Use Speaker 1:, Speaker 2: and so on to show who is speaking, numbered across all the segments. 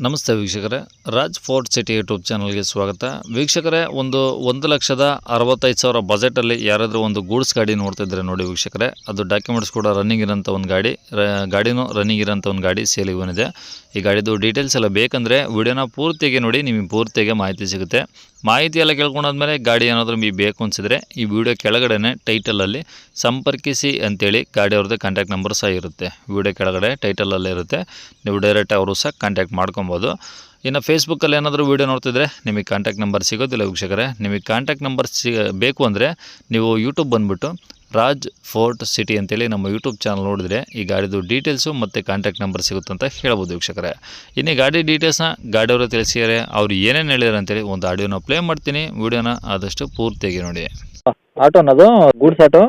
Speaker 1: ನಮಸ್ತೆ ವೀಕ್ಷಕರೇ. Raj fort city YouTube ಚಾನಲ್ಗೆ ಸ್ವಾಗತ. ವೀಕ್ಷಕರೇ, ಒಂದು ಒಂದು ಲಕ್ಷದ ಅರವತ್ತೈದು ಸಾವಿರ ಬಜೆಟಲ್ಲಿ ಯಾರಾದರೂ ಒಂದು ಗೂಡ್ಸ್ ಗಾಡಿ ನೋಡ್ತಿದ್ರೆ ನೋಡಿ ವೀಕ್ಷಕರೇ. ಅದು ಡಾಕ್ಯುಮೆಂಟ್ಸ್ ಕೂಡ ರನ್ನಿಂಗ್ ಇರೋಂಥ ಒಂದು ಗಾಡಿ. ಗಾಡಿನೂ ರನ್ನಿಂಗ್ ಇರೋಂಥ ಒಂದು ಗಾಡಿ ಸೇಲಿಗೆ ಬಂದಿದೆ. ಈ ಗಾಡಿದು ಡೀಟೇಲ್ಸ್ ಎಲ್ಲ ಬೇಕಂದರೆ ವಿಡಿಯೋನ ಪೂರ್ತಿಯಾಗಿ ನೋಡಿ, ನಿಮಗೆ ಪೂರ್ತಿಯಾಗಿ ಮಾಹಿತಿ ಸಿಗುತ್ತೆ. ಮಾಹಿತಿ ಎಲ್ಲ ಕೇಳ್ಕೊಂಡಾದ್ಮೇಲೆ ಗಾಡಿ ಏನಾದರೂ ನಿಮಗೆ ಬೇಕು ಅನಿಸಿದ್ರೆ ಈ ವಿಡಿಯೋ ಕೆಳಗಡೆನೆ ಟೈಟಲಲ್ಲಿ ಸಂಪರ್ಕಿಸಿ ಅಂತೇಳಿ ಅವ್ರದ್ದು ಕಾಂಟ್ಯಾಕ್ಟ್ ನಂಬರ್ ಸಹ ಇರುತ್ತೆ. ವಿಡಿಯೋ ಕೆಳಗಡೆ ಟೈಟಲಲ್ಲೇ ಇರುತ್ತೆ. ನೀವು ಡೈರೆಕ್ಟ್ ಅವರು ಸಹ ಕಾಂಟ್ಯಾಕ್ಟ್ ಮಾಡ್ಕೊಬೋದು. ಇನ್ನು ಫೇಸ್ಬುಕ್ಕಲ್ಲಿ ಏನಾದರೂ ವೀಡಿಯೋ ನೋಡ್ತಿದ್ರೆ ನಿಮಗೆ ಕಾಂಟ್ಯಾಕ್ಟ್ ನಂಬರ್ ಸಿಗೋದಿಲ್ಲ ವೀಕ್ಷಕರೇ? ನಿಮಗೆ ಕಾಂಟ್ಯಾಕ್ಟ್ ನಂಬರ್ ಸಿ ಬೇಕು ಅಂದರೆ ನೀವು ಯೂಟ್ಯೂಬ್ ಬಂದುಬಿಟ್ಟು ರಾಜ್ ಫೋರ್ಟ್ ಸಿಟಿ ಅಂತೇಳಿ ನಮ್ಮ ಯೂಟ್ಯೂಬ್ ಚಾನಲ್ ನೋಡಿದ್ರೆ ಈ ಗಾಡಿದು ಡೀಟೇಲ್ಸು ಮತ್ತು ಕಾಂಟ್ಯಾಕ್ಟ್ ನಂಬರ್ ಸಿಗುತ್ತೆ ಅಂತ ಹೇಳ್ಬೋದು ವೀಕ್ಷಕರೇ. ಇನ್ನೇ ಈ ಗಾಡಿ ಡೀಟೇಲ್ಸ್ನ ಗಾಡಿಯವರು ತಿಳಿಸಿದ್ದಾರೆ ಅವ್ರು ಏನೇನು ಹೇಳಿದಾರೆ ಅಂತೇಳಿ ಒಂದು ಆಡಿಯೋನ ಪ್ಲೇ ಮಾಡ್ತೀನಿ ವೀಡಿಯೋನ ಆದಷ್ಟು ಪೂರ್ತಿಯಾಗಿ ನೋಡಿ.
Speaker 2: ಆಟೋ ಅನ್ನೋದು ಗೂಡ್ಸ್ ಆಟೋ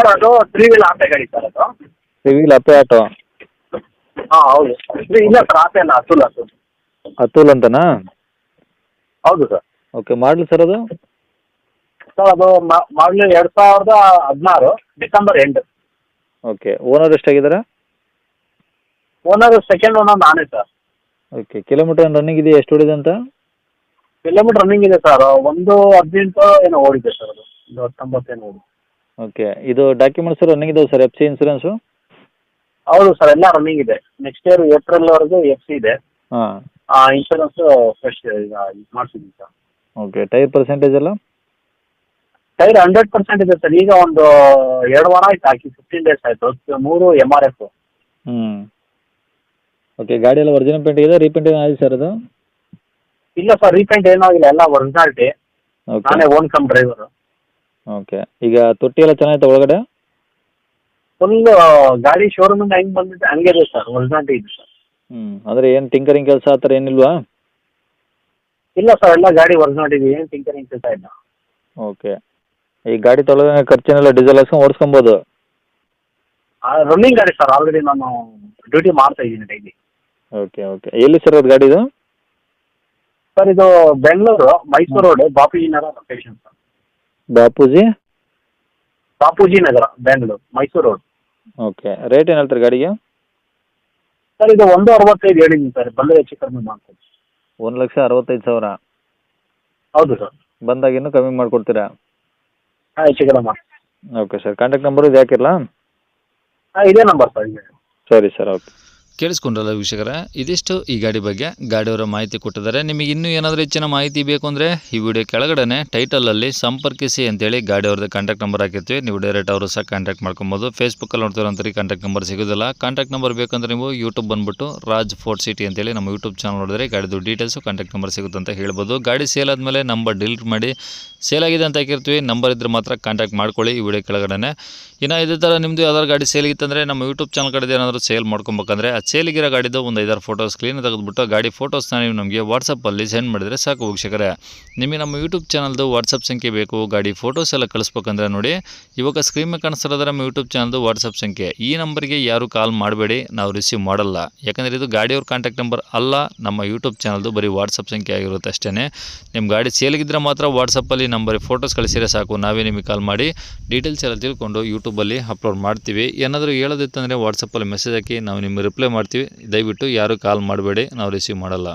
Speaker 3: ಆಟೋ ಅದು ತ್ರೀ ವೀಲ್ ಆಟೋ ಗಾಡಿ ಸರ್ ಅದು.
Speaker 2: ಸಿವಿಲ್ ಅಪ್ಪೆ ಆಟೋ
Speaker 3: ಹಾಂ ಹೌದು. ಇದು ಇಲ್ಲ ಸರ್ ಆಪೆ ಅಲ್ಲ ಅತುಲ್ ಅತುಲ್.
Speaker 2: ಅತುಲ್ ಅಂತನಾ?
Speaker 3: ಹೌದು ಸರ್.
Speaker 2: ಓಕೆ ಮಾಡಲಿ ಸರ್ ಅದು?
Speaker 3: ಸರ್ ಅದು ಮಾಡಲು ಎರಡು ಸಾವಿರದ ಹದಿನಾರು ಡಿಸೆಂಬರ್ ಎಂಡ್
Speaker 2: ಓಕೆ ಓನರ್ ಎಷ್ಟಾಗಿದ್ದಾರೆ?
Speaker 3: ಓನರ್ ಸೆಕೆಂಡ್ ಓನರ್ ನಾನೇ ಸರ್.
Speaker 2: ಓಕೆ ಕಿಲೋಮೀಟರ್ ರನ್ನಿಂಗ್ ಇದೆ ಎಷ್ಟು ಓಡಿದೆ ಅಂತ?
Speaker 3: ಕಿಲೋಮೀಟರ್ ರನ್ನಿಂಗ್ ಇದೆ ಸರ್. ಒಂದು ಹದಿನೆಂಟು ಏನೋ ಓಡಿದೆ ಸರ್ ಅದು. ಒಂದು ಹತ್ತೊಂಬತ್ತೇನೋ ಓಡಿದೆ.
Speaker 2: ಓಕೆ ಇದು ಡಾಕ್ಯುಮೆಂಟ್ಸ್ ರನ್ನಿಂಗ್ ಇದಾವೆ ಸರ್ ಎಫ್ ಸಿ ಇನ್ಸೂರೆನ್ಸು
Speaker 3: ಹೌದು ಸರ್ ಎಲ್ಲ ರನ್ನಿಂಗ್ ಇದೆ. ನೆಕ್ಸ್ಟ್ ಇಯರ್ ಏಪ್ರಿಲ್ವರೆಗೂ ಎಫ್ ಸಿ ಇದೆ.
Speaker 2: ಹಾಂ.
Speaker 3: ಇನ್ಶೂರೆನ್ಸ್ ಫ್ರೆಶ್ ಈಗ ಮಾಡಿಸಿದ್ವಿ ಸರ್.
Speaker 2: ಓಕೆ ಟೈರ್ ಪರ್ಸೆಂಟೇಜ್ ಎಲ್ಲ?
Speaker 3: ಟೈರ್ ಹಂಡ್ರೆಡ್ ಪರ್ಸೆಂಟ್ ಇದೆ ಸರ್. ಈಗ ಒಂದು ಎರಡು ವಾರ ಆಯ್ತು ಹಾಕಿ ಫಿಫ್ಟೀನ್ ಡೇಸ್ ಆಯಿತು. ಮೂರು ಎಂ ಆರ್ ಎಫ್
Speaker 2: ಹ್ಞೂ ಓಕೆ ಗಾಡಿ ಎಲ್ಲ ಒರಿಜಿನಲ್ ಪೇಂಟ್ ಇದೆ ರೀಪೇಂಟ್ ಆಗಿದೆ ಸರ್ ಅದು?
Speaker 3: ಇಲ್ಲ ಸರ್ ರೀಪೇಂಟ್ ಏನೂ ಆಗಿಲ್ಲ ಎಲ್ಲ ಒರಿಜಿನಾಲಿಟಿ
Speaker 2: ಓಕೆ
Speaker 3: ನಾನೇ ಓನ್ ಕಮ್ ಡ್ರೈವರ್
Speaker 2: ಓಕೆ ಈಗ ತೊಟ್ಟಿ ಎಲ್ಲ ಚೆನ್ನಾಗಿತ್ತು ಒಳಗಡೆ?
Speaker 3: ಫುಲ್ ಗಾಡಿ ಶೋರೂಮ್ ಇಂದ ಹೆಂಗ್ ಬಂದಿದೆ ಹಂಗೆ ಇದೆ ಸರ್ ಒರಿಜಿನಾಲಿಟಿ ಇದೆ ಸರ್.
Speaker 2: ಹ್ಮ್ ಅಂದ್ರೆ ಏನು ಟಿಂಕರಿಂಗ್ ಕೆಲಸ ಆತರ ಏನಿಲ್ವಾ?
Speaker 3: ಇಲ್ಲ ಸರ್ ಎಲ್ಲ ಗಾಡಿ ಒರಿಜಿನಾಲಿಟಿ ಇದೆ ಏನು ಟಿಂಕರಿಂಗ್ ಕೆಲಸ ಇಲ್ಲ.
Speaker 2: ಓಕೆ ಈ ಗಾಡಿ ತೊಳೆದ ಖರ್ಚಿನೆಲ್ಲ ಡೀಸೆಲ್ ಹಾಕ್ಸ್ಕೊಂಡು ಓಡಿಸ್ಕೊಬೋದು?
Speaker 3: ರನ್ನಿಂಗ್ ಗಾಡಿ ಸರ್ ಆಲ್ರೆಡಿ ನಾನು ಡ್ಯೂಟಿ ಮಾಡ್ತಾ ಇದ್ದೀನಿ ಡೈಲಿ
Speaker 2: ಓಕೆ ಓಕೆ ಎಲ್ಲಿ ಸರ್ ಅದು ಗಾಡಿದು
Speaker 3: ಸರ್ ಇದು Bengaluru Mysuru road Bapuji Nagar location sir.
Speaker 2: Bapuji?
Speaker 3: Bapuji Nagar Bengaluru Mysuru road
Speaker 2: okay rate ಏನು ಹೇಳ್ತಾರೆ ಗಾಡಿಗೆ?
Speaker 3: ಸರ್ ಇದು ಒಂದು ಅರವತ್ತೈದು ಹೇಳಿದ್ದೀನಿ ಸರ್. ಬಂದರೆ ಹೆಚ್ಚು ಕಡಿಮೆ ಮಾಡ್ತೀನಿ.
Speaker 2: ಒಂದು ಲಕ್ಷ ಅರವತ್ತೈದು ಸಾವಿರ.
Speaker 3: ಹೌದು ಸರ್.
Speaker 2: ಬಂದಾಗ ಇನ್ನೂ ಕಮ್ಮಿ ಮಾಡಿಕೊಡ್ತೀರಾ?
Speaker 3: ಹಾಂ ಹೆಚ್ಚು ಕಡಿಮೆ ಮಾಡಿ
Speaker 2: ಓಕೆ ಸರ್ ಕಾಂಟ್ಯಾಕ್ಟ್ ನಂಬರು ಇದು ಹಾಕಿರಲಾ
Speaker 3: ಹಾಂ ಇದೇ ನಂಬರ್ ಸರ್ ಇದೆ.
Speaker 2: ಸರಿ ಸರ್ ಓಕೆ
Speaker 1: ಕೇಳಿಸ್ಕೊಂಡ್ರಲ್ಲ ವೀಕ್ಷಕರ? ಇದಿಷ್ಟು ಈ ಗಾಡಿ ಬಗ್ಗೆ. ಗಾಡಿಯವರ ಮಾಹಿತಿ ಕೊಟ್ಟಿದ್ದಾರೆ. ನಿಮಗೆ ಇನ್ನೂ ಏನಾದರೂ ಹೆಚ್ಚಿನ ಮಾಹಿತಿ ಬೇಕು ಅಂದರೆ ಈ ವಿಡಿಯೋ ಕೆಳಗಡೆ ಟೈಟಲಲ್ಲಿ ಸಂಪರ್ಕಿಸಿ ಅಂತೇಳಿ ಗಾಡಿಯವ್ರದ್ದು ಕಾಂಟ್ಯಾಕ್ಟ್ ನಂಬರ್ ಹಾಕಿರ್ತೀವಿ. ನೀವು ಡೈರೆಕ್ಟ್ ಅವರು ಸಹ ಕಾಂಟ್ಯಾಕ್ಟ್ ಮಾಡ್ಕೊಬೋದು. ಫೇಸ್ಬುಕ್ಕಲ್ಲಿ ನೋಡ್ತಿರೋಂಥವ್ರಿಗೆ ಕಾಂಟ್ಯಾಕ್ಟ್ ನಂಬರ್ ಸಿಗೋದಿಲ್ಲ. ಕಾಂಟ್ಯಾಕ್ಟ್ ನಂಬರ್ ಬೇಕಂದ್ರೆ ನೀವು ಯೂಟ್ಯೂಬ್ ಬಂದುಬಿಟ್ಟು ರಾಜ್ ಫೋರ್ಟ್ ಸಿಟಿ ಅಂತೇಳಿ ನಮ್ಮ ಯೂಟ್ಯೂಬ್ ಚಾನಲ್ ನೋಡಿದ್ರೆ ಗಾಡಿದು ಡೀಟೇಲ್ಸು ಕಾಂಟ್ಯಾಕ್ಟ್ ನಂಬರ್ ಸಿಗುತ್ತೆ ಅಂತ ಹೇಳ್ಬೋದು. ಗಾಡಿ ಸೇಲ್ ಆದಮೇಲೆ ನಂಬರ್ ಡಿಲೀಟ್ ಮಾಡಿ ಸೇಲ್ ಆಗಿದೆ ಅಂತ ಹಾಕಿರ್ತೀವಿ. ನಂಬರ್ ಇದ್ರೆ ಮಾತ್ರ ಕಾಂಟ್ಯಾಕ್ಟ್ ಮಾಡ್ಕೊಳ್ಳಿ ಈ ವಿಡಿಯೋ ಕೆಳಗಡೆ ಇನ್ನು ಇದೇ ಥರ ನಿಮ್ಮದು ಯಾವ್ದಾದ್ರು ಗಾಡಿ ಸೇಲ್ ಇತ್ತಂದರೆ ನಮ್ಮ ಯೂಟ್ಯೂಬ್ ಚಾನಲ್ ಕಡೆ ಏನಾದರೂ ಸೇಲ್ ಮಾಡ್ಕೊಬೇಕಂದ್ರೆ ಸೇಲಿಗಿರೋ ಗಾಡಿದು ಒಂದು ಐದಾರು ಫೋಟೋಸ್ ಕ್ಲೀನ್ ತೆಗೆದುಬಿಟ್ಟು ಗಾಡಿ ಫೋಟೋಸ್ನ ನೀವು ನಮಗೆ ವಾಟ್ಸಪ್ಪಲ್ಲಿ ಸೆಂಡ್ ಮಾಡಿದರೆ ಸಾಕು ವೀಕ್ಷಕರೇ. ನಿಮಗೆ ನಮ್ಮ ಯೂಟ್ಯೂಬ್ ಚಾನಲ್ದು ವಾಟ್ಸಪ್ ಸಂಖ್ಯೆ ಬೇಕು, ಗಾಡಿ ಫೋಟೋಸ್ ಎಲ್ಲ ಕಳಿಸ್ಬೇಕಂದ್ರೆ ನೋಡಿ. ಇವಾಗ ಸ್ಕ್ರೀನ್ ಮೇಲೆ ಕಾಣಿಸ್ತಿರೋದ್ರೆ ನಮ್ಮ ಯೂಟ್ಯೂಬ್ ಚಾನಲ್ದು ವಾಟ್ಸಪ್ ಸಂಖ್ಯೆ. ಈ ನಂಬರ್ಗೆ ಯಾರು ಕಾಲ್ ಮಾಡಬೇಡಿ, ನಾವು ರಿಸೀವ್ ಮಾಡಲ್ಲ. ಯಾಕಂದರೆ ಇದು ಗಾಡಿಯವ್ರ ಕಾಂಟ್ಯಾಕ್ಟ್ ನಂಬರ್ ಅಲ್ಲ, ನಮ್ಮ ಯೂಟ್ಯೂಬ್ ಚಾನಲ್ದು ಬರೀ ವಾಟ್ಸಪ್ ಸಂಖ್ಯೆ ಆಗಿರುತ್ತೆ ಅಷ್ಟೇ ನಿಮ್ಮ ಗಾಡಿ ಸೇಲಿಗಿದ್ರೆ ಮಾತ್ರ ವಾಟ್ಸಪ್ಪಲ್ಲಿ ನಂಬರ್ ಫೋಟೋಸ್ ಕಳಿಸಿದ್ರೆ ಸಾಕು, ನಾವೇ ನಿಮಗೆ ಕಾಲ್ ಮಾಡಿ ಡೀಟೇಲ್ಸ್ ಎಲ್ಲ ತಿಳ್ಕೊಂಡು ಯೂಟ್ಯೂಬಲ್ಲಿ ಅಪ್ಲೋಡ್ ಮಾಡ್ತೀವಿ. ಏನಾದರೂ ಹೇಳೋದಿತ್ತಂದರೆ ವಾಟ್ಸಪ್ಪಲ್ಲಿ ಮೆಸೇಜ್ ಹಾಕಿ, ನಾವು ನಿಮಗೆ ರಿಪ್ಲೈ ಮಾಡ್ತೀವಿ. ದಯವಿಟ್ಟು ಯಾರು ಕಾಲ್ ಮಾಡಬೇಡಿ. ನಾವು ರಿಸೀವ್ ಮಾಡಲ್ಲ.